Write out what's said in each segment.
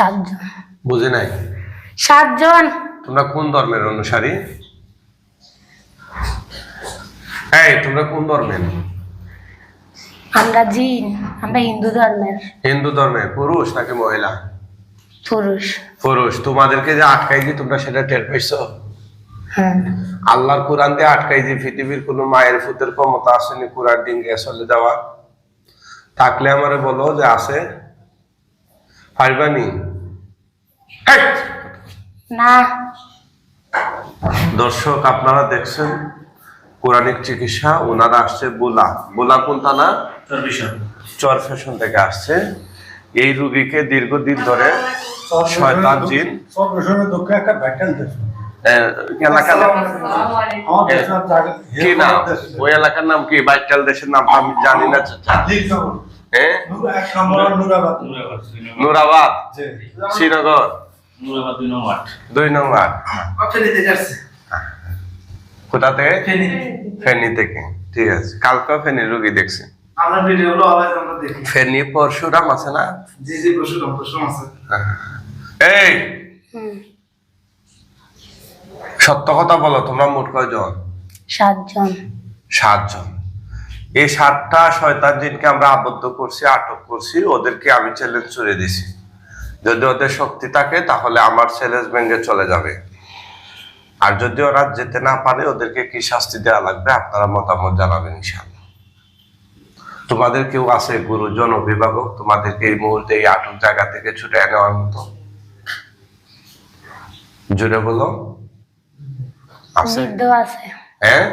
সাতজন। বুঝে নাই? সাতজন। তোমরা কোন ধর্মের অনুসারী? এই তোমরা কোন ধর্মের? আমরা জিন আমরা হিন্দু ধর্মের। হিন্দু ধর্মের। পুরুষ নাকি মহিলা? পুরুষ। পুরুষ। তোমাদেরকে যে আটকাই তোমরা সেটা টের পাইছো? হ্যাঁ। আল্লাহর কোরআন দিয়ে আটকাই যে পৃথিবীর কোনো মায়ের ফুতের ক্ষমতা আসেনি কোরআন ডিঙ্গে চলে যাওয়া। থাকলে আমারে বলো যে আছে? পারবানি! না। দর্শক আপনারা দেখছেন কোরআনিক চিকিৎসা। ওনারা আসছে বোলা। বোলা কোনটা না চর ফ্যাশন থেকে আসছে। এই রুগীকে দীর্ঘদিন ধরে শয়তান জিন কি নাম? ওই এলাকার নাম কি? বাইটাল দেশের নাম আমি জানি না। হ্যাঁ নুরাবাদ। শ্রীনগর? দুই নম্বর কোথা থেকে ফেনী। থেকে। ঠিক আছে। কালকে ফেনী রুগী দেখছি। আমরা ভিডিওগুলো অলওয়েজ আমরা দেখি। ফেনী পরশুরাম আছে না? জি জি পরশুরাম পরশুরাম আছে। এই! সত্য কথা বলো তোমরা মোট কয়জন? সাতজন। সাতজন। এই সাতটা শয়তান জিনকে আমরা আবদ্ধ করছি আটক করছি ওদেরকে আমি চ্যালেঞ্জ ছুড়ে দিছি। যদি ওদের শক্তি থাকে তাহলে আমার চ্যালেঞ্জ ভেঙে চলে যাবে। আর যদি ওরা যেতে না পারে ওদেরকে কি শাস্তি দেওয়া লাগবে? আপনারা মতামত জানাবেন ইনশাল্লাহ তোমাদের কেউ আছে গুরুজন অভিভাবক? তোমাদেরকে এই মুহূর্তে এই আটক জায়গা থেকে ছুটে নেওয়ার মতো? জুড়ে বলো। বৃদ্ধ আছে। হ্যাঁ?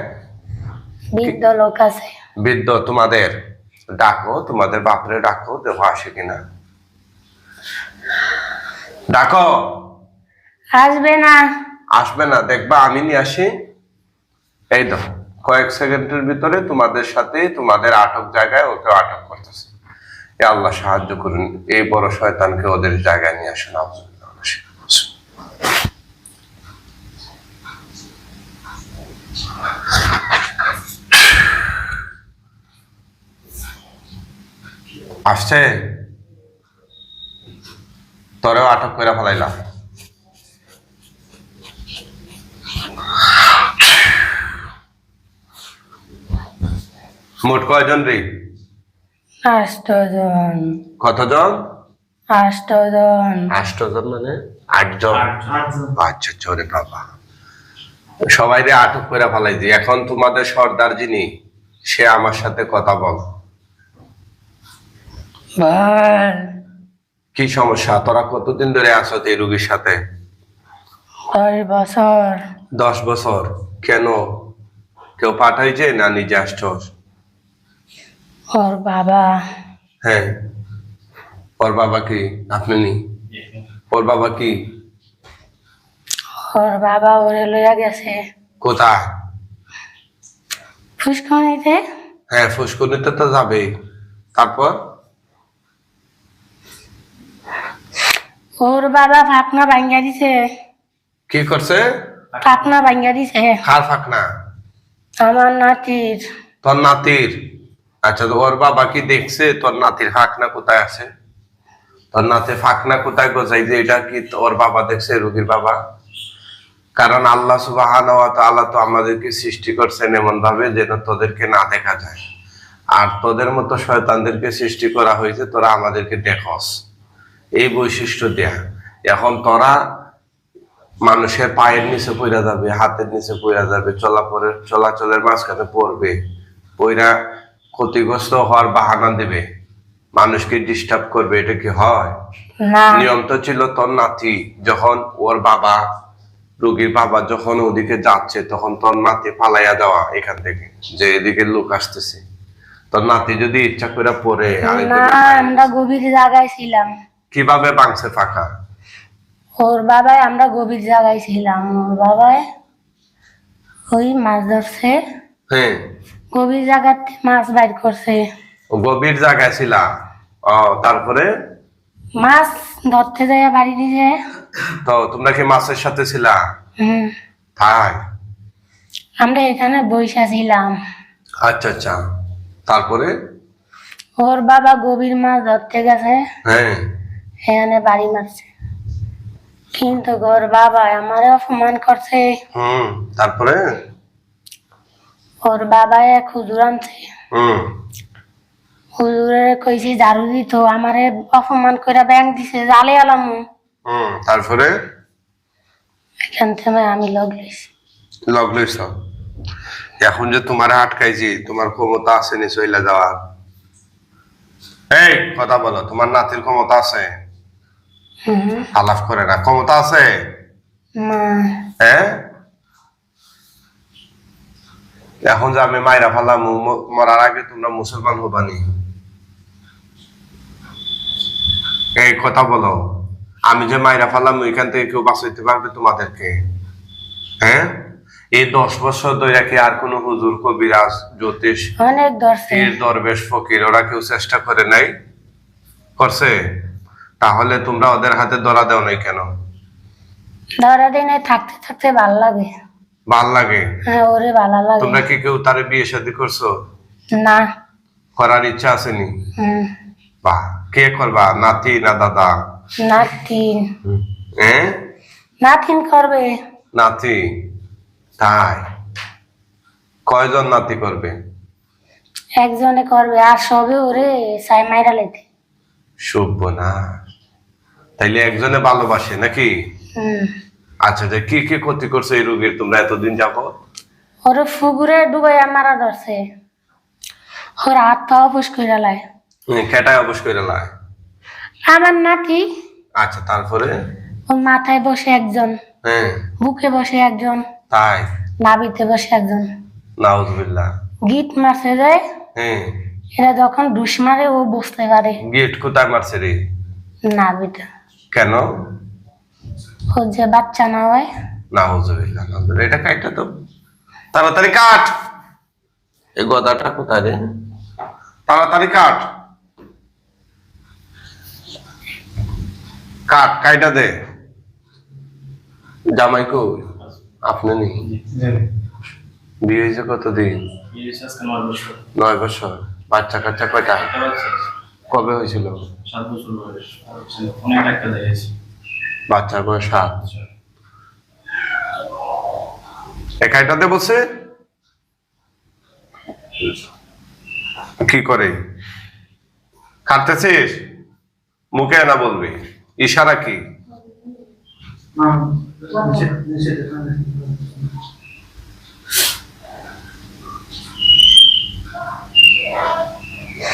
বৃদ্ধ লোক আছে। বৃদ্ধ তোমাদের ডাকো তোমাদের বাপরে ডাকো দেখো আসে কিনা? ডাকো। আসবে না। আসবে না দেখবা আমি নিয়ে আসি। এই তো কয়েক সেকেন্ডের ভিতরে তোমাদের সাথে তোমাদের আটক জায়গায় ওকে আটক করতেছে। এ আল্লাহ সাহায্য করুন এই বড় শয়তানকে ওদের জায়গায় নিয়ে আসুন আসছে? তোরেও আটক করে ফেলাইলাম। মোট কয়জন রে? আষ্টজন কতজন? আষ্টজন আষ্টজন মানে আটজন? আটজন। আচ্ছা চোরে বাবা। সবাই রে আটক করে ফেলাই দি এখন তোমাদের সর্দার যিনি সে আমার সাথে কথা বল। বল। কি সমস্যা? তোরা কতদিন ধরে আছো এই রুগীর সাথে? দশ বছর। দশ বছর? কেন? কেউ পাঠাইছে না নিজে আসছস? ওর বাবা। হ্যাঁ। ওর বাবা কি? আপনি ওর বাবা কি? ওর বাবা ওরে লইয়া গেছে। কোথায়? ফুসকুনিতে। হ্যাঁ ফুসকুনিতে তো যাবেই। তারপর? ওর বাবা ফাকনা ভাঙ্গা দিছে। কি করছে? ফাকনা ভাঙ্গা দিছে। খার ফাঁকনা? আমার নাতির। তোর নাতির? আচ্ছা ওর বাবা কি দেখছে তোর নাতির ফাঁকনা কোথায় আছে? তোর নাতি ফাঁকনা কোথায় গোছাই যে এটা কি ওর বাবা দেখছে রুগীর বাবা? কারণ আল্লাহ সুবাহ আল্লাহ তো আমাদেরকে সৃষ্টি করছেন এমন ভাবে যেন তোদেরকে না দেখা যায়। আর তোদের মতো শয়তানদেরকে সৃষ্টি করা হয়েছে তোরা আমাদেরকে দেখস। এই বৈশিষ্ট্য দেয়া। এখন তোরা মানুষের পায়ের নিচে পড়া যাবে হাতের নিচে পড়া যাবে চলাপরের চলাচলের মাঝখানে পড়বে। পইরা ক্ষতিগ্রস্ত হওয়ার বাহানা দেবে। মানুষকে ডিস্টার্ব করবে এটা কি হয়? নিয়ম তো ছিল তোর নাতি যখন ওর বাবা রোগীর বাবা যখন ওদিকে যাচ্ছে তখন তোর নাতি পালাইয়া দেওয়া এখান থেকে যে এদিকে লোক আসতেছে। তোর নাতি যদি ইচ্ছা করে পড়ে পায়ে- আমরা গভীর জায়গায় ছিলাম। কীভাবে বাংছে ফাঁকা? ওর বাবাই আমরা গভীর জায়গায় ছিলাম। ওর বাবায় ওই মাছ ধরছে। হ্যাঁ। গভীর জায়গাতে মাছ বাইর করছে। গভীর জায়গায় ছিলা ও তারপরে? মাছ ধরতে যায় বাড়ি দিয়ে তো তোমরা কি মাছের সাথে ছিলা? হুম। তাই? আমরা এখানে বৈশা ছিলাম। আচ্ছা আচ্ছা। তারপরে? ওর বাবা গভীর মাছ ধরতে গেছে। হ্যাঁ। এখানে বাড়ি মারছে। কিন্তু ওর বাবা আমারে অপমান করছে। হুম তারপরে? ওর বাবা এক হুজুর আনছে। হুম। হুজুরে কইছি ঝাড়ু দিত আমারে অপমান করে ব্যাংক দিছে জালে আলাম। হুম তারপরে? এখান থেকে আমি লগ লইছি। লগ লইছ? এখন যে তোমার আটকাইছি তোমার ক্ষমতা আছে নি চইলা যাওয়ার? এই কথা বলো তোমার নাতির ক্ষমতা আছে? আলাপ করে না। ক্ষমতা আছে? হ্যাঁ? এখন যে আমি মাইরা ফালাম মরার আগে তোমরা মুসলমান হবানি এই কথা বলো। আমি যে মাইরা ফালাম ওইখান থেকে কেউ বাঁচাইতে পারবে তোমাদেরকে। হ্যাঁ? এই দশ বছর ধরে কি আর কোন হুজুর কবিরাজ জ্যোতিষ অনেক দরবেশ ফকির ওরা কেউ চেষ্টা করে নাই? করছে? তাহলে তোমরা ওদের হাতে ধরা দেও নাই কেন? ধরা দিনে থাকতে থাকতে ভালো লাগে। ভালো লাগে? হ্যাঁ ওরে ভালো লাগে। তোমরা কি কেউ তারে বিয়ে শাদী করছ? না। করার ইচ্ছা আসেনি হুম। বাহ কে করবা নাতি না দাদা? নাতিন হ্যাঁ নাতিন করবে। নাতি? তাই? কয়জন নাতি করবে? একজনে করবে। আর সবে ওরে সাই মাইরা লেতে শুভ না। তাইলে একজনে ভালোবাসে নাকি? হুম আচ্ছা যে কি কি ক্ষতি করছে এই রোগীর? তোমরা এতদিন যাব? ওরে ফুগুরে ডুবাই মারা ধরছে। ওর হাত পা অপুষ করে লাই কেটায় অবশ্য করে লাই আমার নাতি। আচ্ছা তারপরে? ওর মাথায় বসে একজন হ্যাঁ। বুকে বসে একজন তাই? নাবিতে বসে একজন। নাউজবিল্লাহ। গিট মারছে যায় হ্যাঁ। এরা যখন ডুস মারে ও বুঝতে পারে। গেট কোথায় মারছে রে? নাবিটা কেন? যে বাচ্চা না হয়। নাউজবিল্লাহ নাউজুবিল্লাহ। এটা কাইটা তো। তাড়াতাড়ি কাট। এই গদাটা কোথায় রে? তাড়াতাড়ি কাট। কাট কাইটা দে। জামাই কই? আপনি নি বিয়ে হয়েছে কতদিন? নয় বছর। বাচ্চা কাচ্চা কয়টা? কবে হয়েছিল? সাত বছর বয়স। অনেক বাচ্চার বয়স সাত? একাইটাতে বসে? কি করে? কাটতেছিস মুখে না বলবি? ইশারা কি?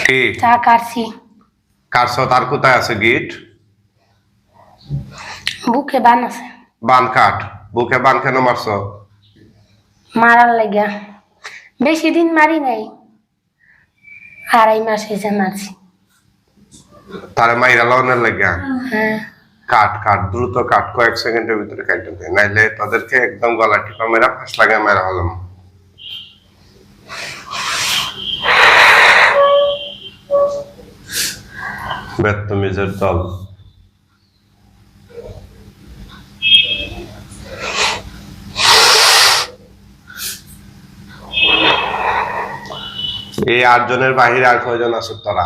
কি? তা কাটছি কারছ তার কোথায় আছে গিট? বুকে বান আছে। বান কাট। বুকে বান কেন মারছ? মারার লাগিয়া। বেশি দিন মারি নাই। আড়াই মাস হয়েছে মারছি। তারে মাইরা লওয়ানোর লাগিয়া? হ্যাঁ। কাট কাট। দ্রুত কাট। কয়েক সেকেন্ডের ভিতরে কাটতে নাইলে তাদেরকে একদম গলা টিপা মেরা ফাঁস লাগে মেরা হলাম। বেত্তমিজের দল এই আটজনের বাহিরে আর কয়জন আছে তারা?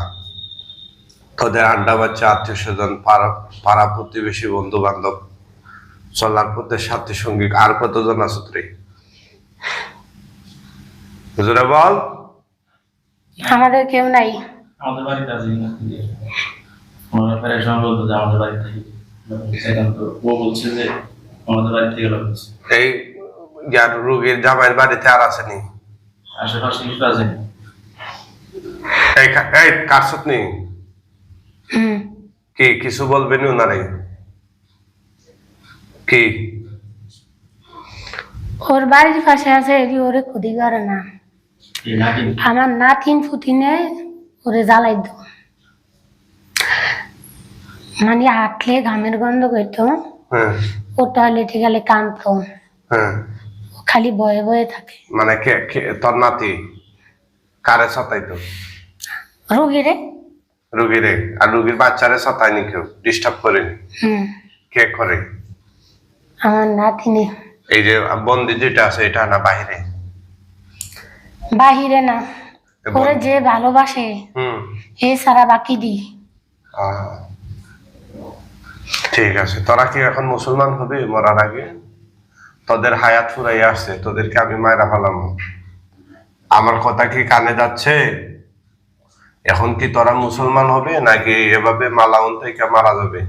তোদের আড্ডা বাচ্চা আত্মীয় স্বজন পাড়া পাড়া প্রতিবেশী বন্ধু বান্ধব চলার পথে সাথী সঙ্গী আর কতজন আছো তুই বল। আমাদের কেউ নাই। আমাদের বাড়িতে ওনারা প্রায় সময় বলতো যে আমাদের বাড়ি থেকে সেখান তো ও বলছে যে আমাদের বাড়ি থেকে লোক এই যার রোগীর জামাইয়ের বাড়িতে আর আসেনি? আশেপাশে কিছু আছে? এই কা- এই কারসত নেই কি কিছু বলবেন ওনারাই কি? ওর বাড়ির পাশে আছে এটি ওরে ক্ষতি করে না। আমার নাতিন ফুতিনে ওরে জ্বালাই দো মানে হাঁটলে ঘামের গন্ধ করতো হ্যাঁ। ও টয়লেটে গেলে কাঁদতো হ্যাঁ। খালি বয়ে বয়ে থাকে। মানে কে কে- তোর নাতি কারে সতাইতো? রুগীরে রুগীরে আর রুগীর বাচ্চারে সতায়নি কেউ? ডিস্টার্ব করেনি? কে করে? আমার নাতিনি। এই যে বন্দি যেটা আছে এটা না বাইরে বাহিরে না। ওরে যে ভালোবাসে হুম। এ সারা বাকি দি। আহ, ঠিক আছে তোরা কি এখন মুসলমান হবি মরার আগে? তোদের হায়াত ফুরাই আসছে তোদেরকে আমি মায়েরা ফেলাম। আমার কথা কি কানে যাচ্ছে? এখন কি তোরা মুসলমান হবে নাকি এভাবে মালাউন থেকে মারা যাবে?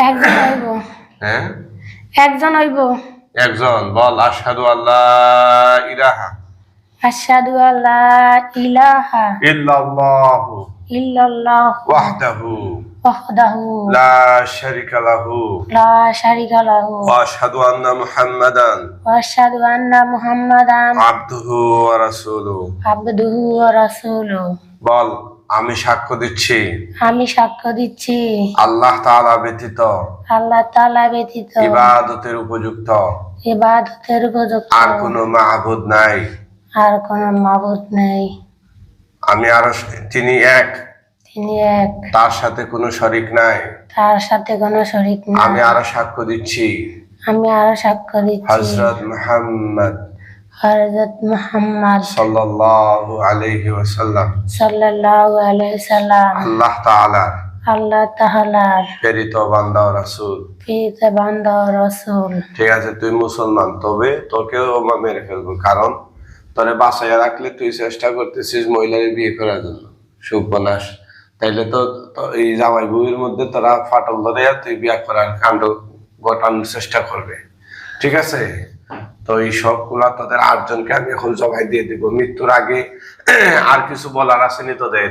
একজন হইব। হ্যাঁ? একজন হইব। একজন বল আশহাদু আল্লাহ ইলাহা। আশহাদু আল্লা ইলাহা। ইল্লাল্লাহু। ইল্লাল্লাহ ওয়াহদাহু। ওয়াহদাহু। লা শারিকা লাহু। লা শারিকা লাহু। ওয়া আশহাদু আন্না মুহাম্মাদান। ওয়া আশহাদু আন্না মুহাম্মাদান। আবদুহু ওয়া রাসূলুহু। আবদুহু ওয়া রাসূলুহু। বল আমি সাক্ষ্য দিচ্ছি। আমি সাক্ষ্য দিচ্ছি। আল্লাহ তাআলা ব্যতীত। আল্লাহ তাআলা ব্যতীত। ইবাদতের উপযুক্ত। ইবাদতের উপযুক্ত। আর কোনো মাহবুদ নাই। আর কোনো মাবুদ নেই। আমি আরও তিনি এক। তিনি এক। তার সাথে কোনো শরিক নাই। তার সাথে কোনো শরিক নাই। আমি আরও সাক্ষ্য দিচ্ছি। আমি আরও সাক্ষ্য দিচ্ছি। হযরত মুহাম্মদ হযরত মুহাম্মদ সাল্লাল্লাহু আলাইহি ওয়াসাল্লাম। সাল্লাল্লাহু আলাইহি সাল্লাম। আল্লাহ তাআলা। আল্লাহ তাআলার। প্রেরিত বান্দা ও রাসূল। প্রিয় বান্দা ও রাসূল। ঠিক আছে তুই মুসলমান তবে তোকেও মেরে ফেলব। কারণ তোরে বাঁচাইয়া রাখলে তুই চেষ্টা করতেছিস মহিলার বিয়ে করার জন্য। সুপনাশ তাইলে তো এই জামাই বউয়ের মধ্যে তোরা ফাটল ধরে তুই বিয়ে করার কাণ্ড ঘটানোর চেষ্টা করবে। ঠিক আছে? তো এই সবগুলা তোদের আটজনকে আমি এখন জবাই দিয়ে দিব। মৃত্যুর আগে আর কিছু বলার আসেনি তোদের?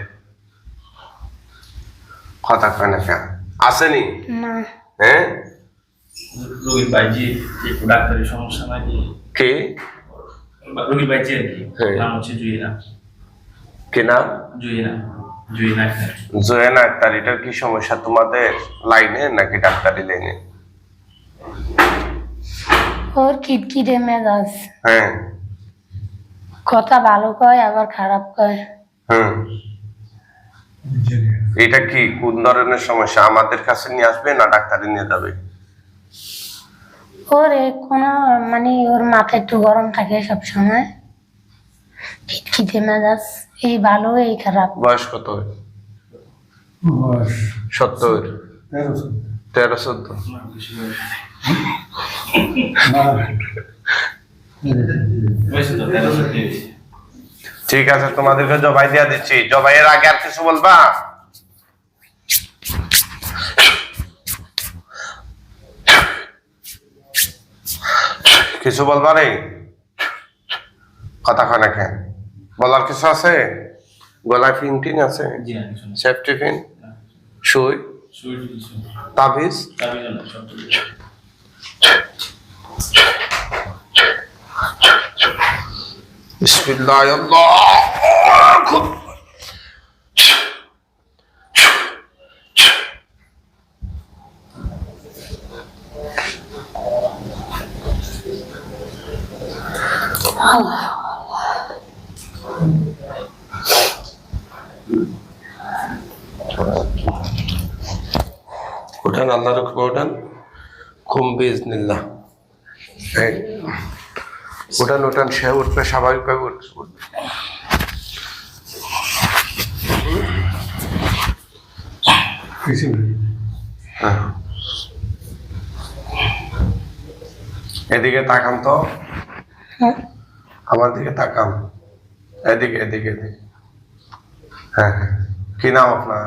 কথা কয় না কেন? আসেনি হ্যাঁ? রোগীর বাইজি একটু ডাক্তারি সমস্যা নাকি? কে? আর কি হ্যাঁ। নাম হচ্ছে জুইনা কে নাম জুইনা জুইনা আক্তার এটার কি সমস্যা তোমাদের লাইনে নাকি ডাক্তারি লাইনে ওর কিটকিটে মেজাজ হ্যাঁ কথা ভালো কয় আবার খারাপ কয় হুম এটা কি কোন ধরনের সমস্যা আমাদের কাছে নিয়ে আসবে না ডাক্তারে নিয়ে যাবে ওর কোনো মানে ওর মাথা একটু গরম থাকে সব সময় খিটখিটে মেজাজ এই ভালো এই খারাপ। বয়স কত সত্তর। তেরো চোদ্দ। ঠিক আছে তোমাদেরকে জবাই দিয়া দিচ্ছি। জবাইয়ের আগে আর কিছু বলবা? কিছু বলবা রে কথা কয় কেন? বলার কিছু আছে? গলায় ফিন টিন আছে? সেফটি পিন সুই? তাবিজ? বিসমিল্লাহ আল্লাহ উঠান আল্লাহর হুকুমে উঠান। খুম বিজনিল্লাহ। এই উঠান উঠান সে উঠবে স্বাভাবিকভাবে উঠবে। হ্যাঁ। এদিকে তাকান তো। হ্যাঁ। আমার দিকে তাকান এদিকে এদিকে এদিকে। হ্যাঁ হ্যাঁ। কি নাম আপনার?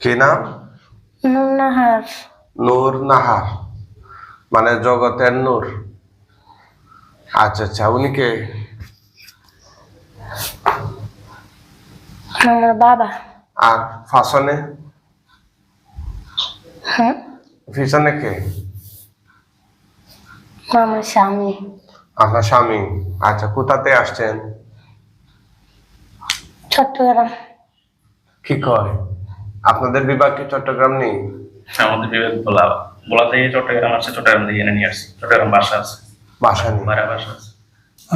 কি নাম? নূর নাহার মানে জগতের নূর। আচ্ছা আচ্ছা। উনি কে? আমার বাবা। আর ফাসনে হ্যাঁ। পিছনে কে? আমার স্বামী। আপনার স্বামী? আচ্ছা কোথাতে আসছেন? চট্টগ্রাম। কি কয়? আপনাদের বিভাগ কি চট্টগ্রাম নেই? আমাদের বিবেক বলা বলা থেকে চট্টগ্রাম আসছে চট্টগ্রাম থেকে এনে নিয়ে আসছি। চট্টগ্রাম বাসা আছে। বাসা নেই? ভাড়া বাসা আছে।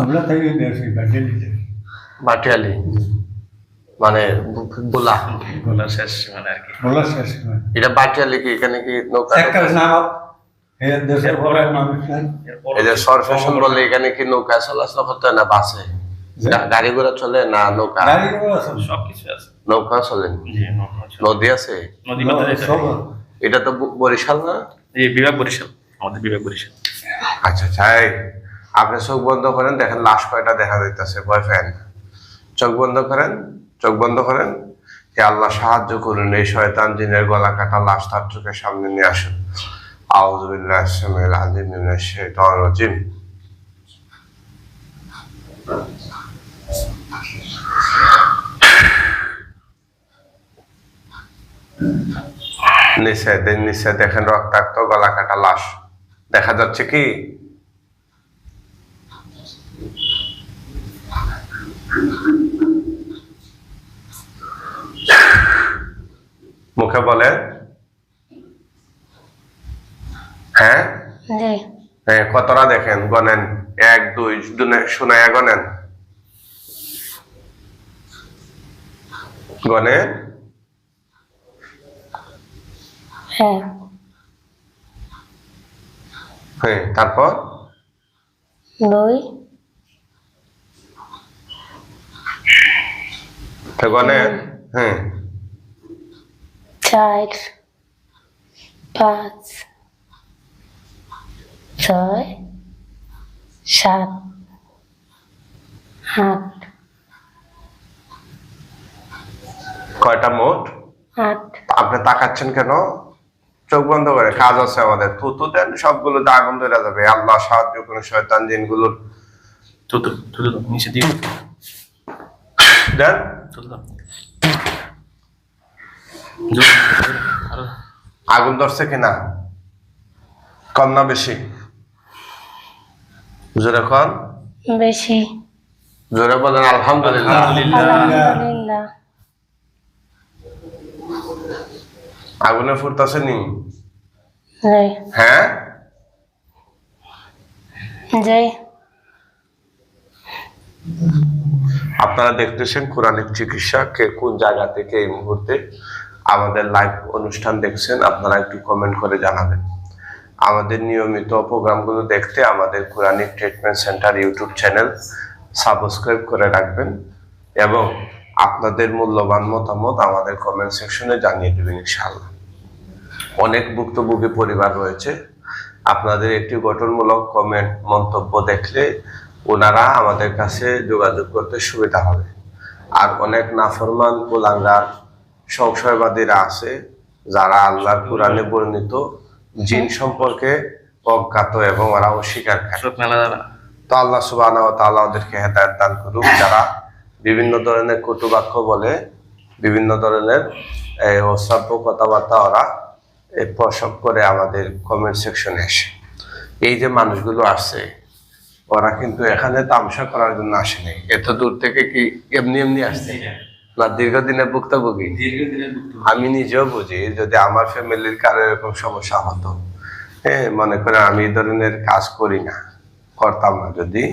আমরা থেকে নিয়েছি ব্যান্ডেলিতে বাটিয়ালি? মানে বুলা বলা শেষ মানে আর কি। বলা শেষ এটা বাটিয়ালি কি? এখানে কি নৌকা একটা নাম এই যে সরফেশন বলে এখানে কি নৌকা চলাচল করতে না বাসে? গাড়ি ঘোড়া চলে না নৌকা? গাড়ি ঘোড়া সব সব কিছু আছে নৌকা চলে। নদী আছে? এটা তো বরিশাল না? বিভাগ বরিশাল। আমাদের বিভাগ বরিশাল। আচ্ছা আচ্ছা এই, আপনি চোখ বন্ধ করেন দেখেন লাশ কয়টা দেখা যাইতেছে বয়ফ্রেন্ড চোখ বন্ধ করেন চোখ বন্ধ করেন হে আল্লাহ সাহায্য করুন এই শয়তান জিনের গলা কাটা লাশ তার চোখের সামনে নিয়ে আসুন। আউযুবিল্লাহি সামিল আলিম মিনাশ শাইতানির রাজিম নিচে দেন নিচে দেখেন রক্তাক্ত গলা কাটা লাশ। দেখা যাচ্ছে কি? মুখে বলে হ্যাঁ? হ্যাঁ কতটা দেখেন গনেন এক দুই শোনায়া গনেন গনে হ্যাঁ। হ্যাঁ তারপর? দুই। গনেন হ্যাঁ। চার পাঁচ। ছয় সাত আট কয়টা মোট? আট। আপনি তাকাচ্ছেন কেন? চোখ বন্ধ করে কাজ আছে আমাদের। থুতু দেন সবগুলো আগুন ধরে যাবে। আল্লাহ সাহায্য করুন শয়তান জিনগুলোর তুতু দাও, নিচে দিয়ে। দেন। আগুন ধরছে কিনা? কম না বেশি। জোরে কন। বেশি। জোরে বলেন আলহামদুলিল্লাহ। আগুনে ফুটতেছে নি হ্যাঁ? আপনারা দেখতেছেন কোরআনিক চিকিৎসা কে কোন জায়গা থেকে এই মুহূর্তে আমাদের লাইভ অনুষ্ঠান দেখছেন আপনারা একটু কমেন্ট করে জানাবেন। আমাদের নিয়মিত প্রোগ্রামগুলো দেখতে আমাদের Quranic treatment centre YouTube channel subscribe করে রাখবেন এবং আপনাদের মূল্যবান মতামত আমাদের কমেন্ট সেকশনে জানিয়ে দেবেন ইনশাআল্লাহ। অনেক ভুক্তভোগী পরিবার রয়েছে। আপনাদের একটি গঠনমূলক কমেন্ট মন্তব্য দেখলে ওনারা আমাদের কাছে যোগাযোগ করতে সুবিধা হবে। আর অনেক নাফরমান কুলাঙ্গার সংশয়বাদীরা আছে যারা আল্লাহর কোরআনে বর্ণিত জিন সম্পর্কে অজ্ঞাত এবং ওরা অস্বীকার তো আল্লাহ সুবাহ তাআলা ওদেরকে হেদায়ত দান করুক। যারা বিভিন্ন ধরনের কটুবাক্য বলে বিভিন্ন ধরনের এই, অশ্রাব্য কথাবার্তা ওরা প্রসব করে আমাদের কমেন্ট সেকশনে এসে এই যে মানুষগুলো আসছে ওরা কিন্তু এখানে তামসা করার জন্য আসেনি। এত দূর থেকে কি এমনি এমনি আসছে? না দীর্ঘদিনের ভুক্তভোগী। আমি নিজেও বুঝি যদি আমার ফ্যামিলির কারও এরকম সমস্যা হতো। হ্যাঁ মনে করে আমি এই ধরনের কাজ করি না করতাম না। যদি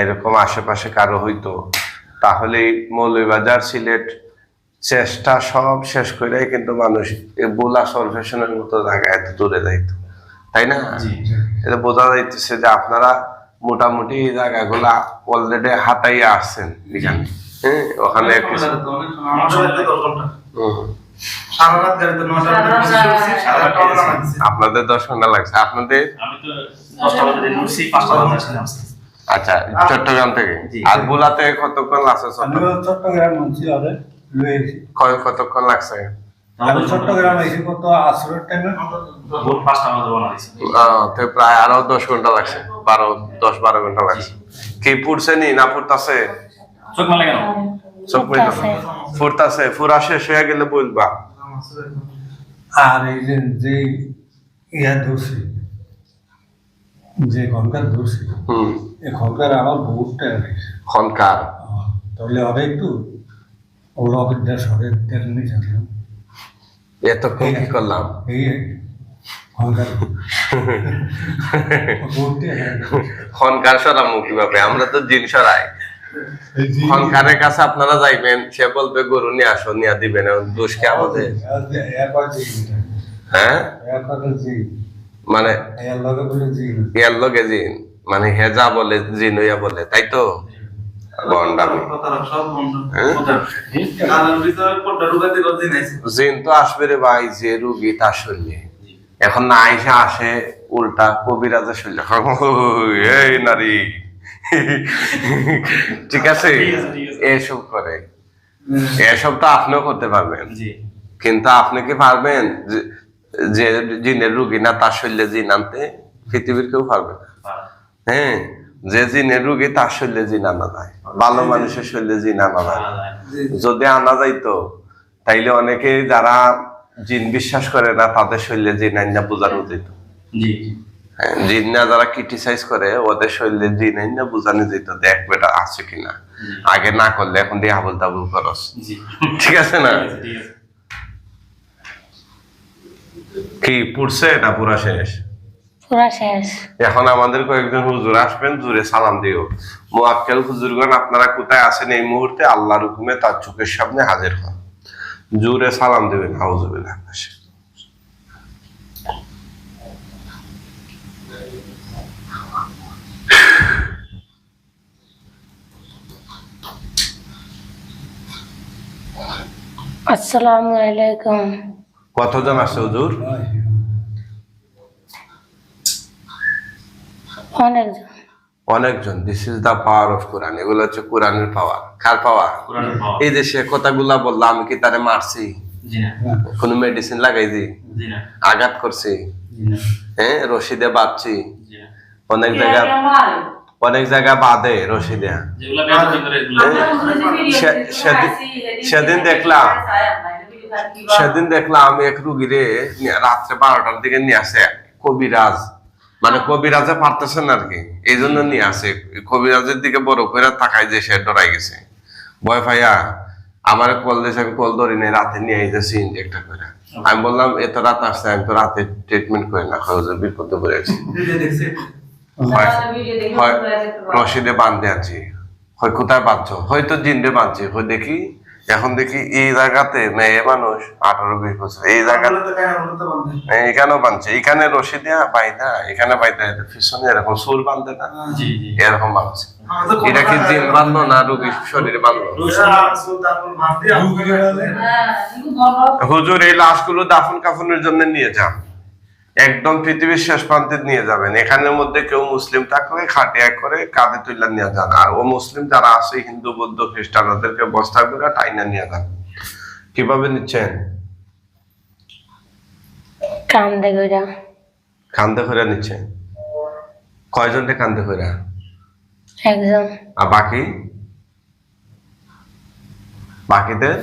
এরকম আশেপাশে কারও হইতো তাহলে এই মৌলভীবাজার সিলেট চেষ্টা সব শেষ করে কিন্তু মানুষ বোলা সরফেশনের মতো জায়গায় এত দূরে যাইত। তাই না? এটা বোঝা যাইতেছে যে আপনারা মোটামুটি জায়গাগুলা অলরেডি হাতাইয়া আসছেন এখানে। হ্যাঁ ওখানে কিছু লাগছে। আপনাদের দশ ঘণ্টা লাগছে। আপনাদের? আচ্ছা চট্টগ্রাম থেকে? আর বুলাতে কতক্ষণ লাগছে চট্টগ্রাম? কতক্ষণ লাগছে? প্রায় আরও দশ ঘণ্টা লাগছে বারো দশ বারো ঘণ্টা লাগছে। কি ফুটছে নি? না ফুটতাছে চোখ মেলা কেন? চোখ ফুরা শেষ হয়ে গেলে বলবা। আর এই যে যে ইয়া ধরছি যে ঘণ্টার ধরছি হম। এই ঘণ্টার আমার বহুত খনকার। তাহলে হবে একটু? ওরা জানলাম এতক্ষণ কি করলাম? এই খনকার। সরামু কীভাবে আমরা তো জিন সরাই। খনকারের কাছে আপনারা যাইবেন সে বলবে গরু নিয়ে আসো নিয়ে দিবেন এখন দোষ কি আমাদের? হ্যাঁ? মানে? ইয়ার লগে জিন। মানে হেজা বলে জিন হইয়া বলে তাই তো? হ্যাঁ? জিন তো আসবে রে ভাই যে রুগী তার শরীরে এখন না আইসা আসে উল্টা কবিরাজের শরীরে। এই নারী। ঠিক আছে। এসব করে। এসব তো আপনিও করতে পারবেন। কিন্তু আপনি কি পারবেন যে- যে জিনের রুগী না তার শরীরে জিন আনতে? পৃথিবীর কেউ পারবে না। হ্যাঁ যে জিনের রুগী তার শরীরে জিন আনা যায়। ভালো মানুষের শরীরে জিন আনা যায়। যদি আনা যাইতো তাইলে অনেকে যারা জিন বিশ্বাস করে না তাদের শরীরে জিন আইনা বোঝানো যেত জি। জি হ্যাঁ, জিন না যারা ক্রিটিসাইজ করে ওদের শরীরে জিন বোঝানো যেত দেখ বেটা আছে কিনা। আগে না করলে এখন দিয়ে আবুল তাবুল করস ঠিক আছে না? কি পুড়ছে না পুরা শেষ? পুরা শেষ। এখন আমাদের কয়েকজন হুজুর আসবেন জুড়ে সালাম দিও। মোয়াক্কেল হুজুরগণ আপনারা কোথায় আছেন এই মুহূর্তে? আল্লাহর হুকুমে তার চোখের সামনে হাজির হন। জুড়ে সালাম দেবেন হাউজুবিল্লাহ আসসালামু আলাইকুম। কতজন আছে হুজুর? অনেকজন। অনেকজন। This is the power of Quran এগুলো হচ্ছে কোরআনের পাওয়ার কার পাওয়ার পাওয়া এই দেশে কথাগুলা বললাম আমি কি তারে মারছি? জি কোনো মেডিসিন লাগাই দি? আঘাত করছি? হ্যাঁ রশিদে বাঁধছি? অনেক জায়গা অনেক জায়গা বাঁধে রশিদে। যেগুলো ব্যবহার করে এগুলো সে- সেদিন- সেদিন দেখলাম। সেদিন দেখলাম এক রুগীরে রাত্রে বারোটার দিকে নিয়ে আসে কবিরাজ। মানে কবিরাজে পারতেছেন আর কি এই জন্য নিয়ে আসে। কবিরাজের দিকে বড় করে তাকাই যে সে ডরাই গেছে। ভয় পাইয়া আমার কল দিয়েছে আমি কল ধরি নাই রাতে নিয়ে আইতেছি একটা করে। আমি বললাম এত রাত আসছে আমি তো রাতে ট্রিটমেন্ট করি না খরচ বিপদে পড়েছি। হয়। হয়। রশিদে বাঁধতে আছি। হয় কোথায় বাঁধছো? হয়তো জিন্দে বাঁধছি। হয় দেখি এখন দেখি এই জায়গাতে মেয়ে মানুষ আঠারো বিশ বছর। এই জায়গা বলে তো কাহিনী বলে তো বন্ধ এখানেও বাঁধছে। এখানে রশি দেয়া বাইদা এখানে বাইদা পিছনে এরকম সুর বাঁধতে না? জি জি। এরকম বাঁধছে। এটা কি জিন বাঁধলো না রুগীর শরীরে বাঁধলো? হলে হুজুর এই লাশগুলো দাফন কাফনের জন্য নিয়ে যান। একদম পৃথিবীর শেষ প্রান্তে নিয়ে যাবেন। এখানের মধ্যে কেউ মুসলিম থাকলে খাটিয়া করে কাঁধে তুলে নিয়ে যান। আর ও মুসলিম যারা আছে হিন্দু বৌদ্ধ খ্রিস্টান ওদেরকে বস্তা করে টাইনা নিয়ে যান। কীভাবে নিচ্ছেন? কান্দে গইরা কান্দে করে নিচ্ছেন? কয়জনকে কান্দে করে একজন। আর বাকি? বাকিদের?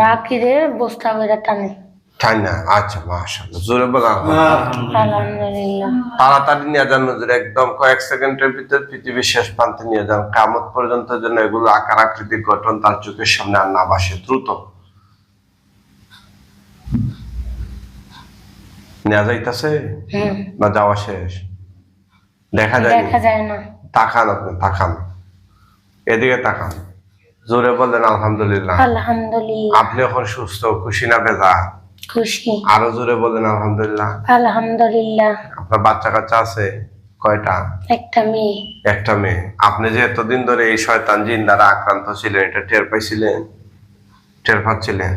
বাকিদের বস্তা গইরা টানে। টাইনা আচ্ছা মাশাআল্লাহ। জোরে বলা আলহামদুলিল্লাহ। তাড়াতাড়ি নিয়ে যান নজর একদম কয়েক সেকেন্ডের ভিতর পৃথিবীর শেষ প্রান্তে নিয়ে যান। কামত পর্যন্ত যেন এগুলো আকার আকৃতি গঠন তার চোখের সামনে আর না বাসে দ্রুত। নেওয়া যাইতাছে? না যাওয়া শেষ? দেখা যায় দেখা যায় না। তাকান আপনি তাকান। এদিকে তাকান। জোরে বললেন আলহামদুলিল্লাহ। আলহামদুলিল্লাহ। আপনি এখন সুস্থ খুশি না বেজা খুশি আরও জোরে বললেন আলহামদুলিল্লাহ। আলহামদুলিল্লাহ। আপনার বাচ্চা কাচ্চা আছে? কয়টা? একটা মেয়ে। একটা মেয়ে। আপনি যে এতদিন ধরে এই শয়তান জিন দ্বারা আক্রান্ত ছিলেন এটা টের পাইছিলেন? টের পাচ্ছিলেন?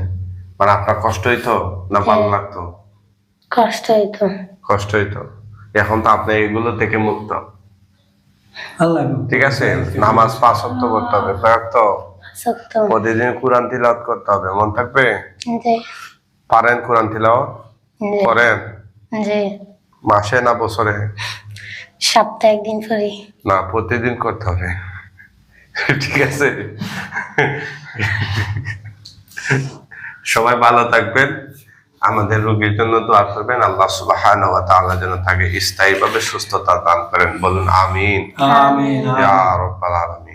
মানে আপনার কষ্ট হইতো না ভালো। লাগতো? কষ্ট হইতো। কষ্ট হইতো। এখন তো আপনি এগুলো থেকে মুক্ত। ঠিক আছে? নামাজ পাঁচ করতে হবে কয়েক তো প্রতিদিন কোরআন তিলাওয়াত করতে হবে। মন থাকবে? পারেন কোরআন তিলাওয়াত? করেন? যে মাসে না বছরে? সপ্তাহে একদিন করি। না প্রতিদিন করতে হবে। ঠিক আছে। সবাই ভালো থাকবেন। আমাদের রোগীর জন্য দোয়া করবেন। আল্লাহ সুবহানাহু ওয়া তাআলা যেন তাকে স্থায়ীভাবে সুস্থতা দান করেন। বলুন আমিন। আমিন। ইয়া রাব্বাল আলামিন।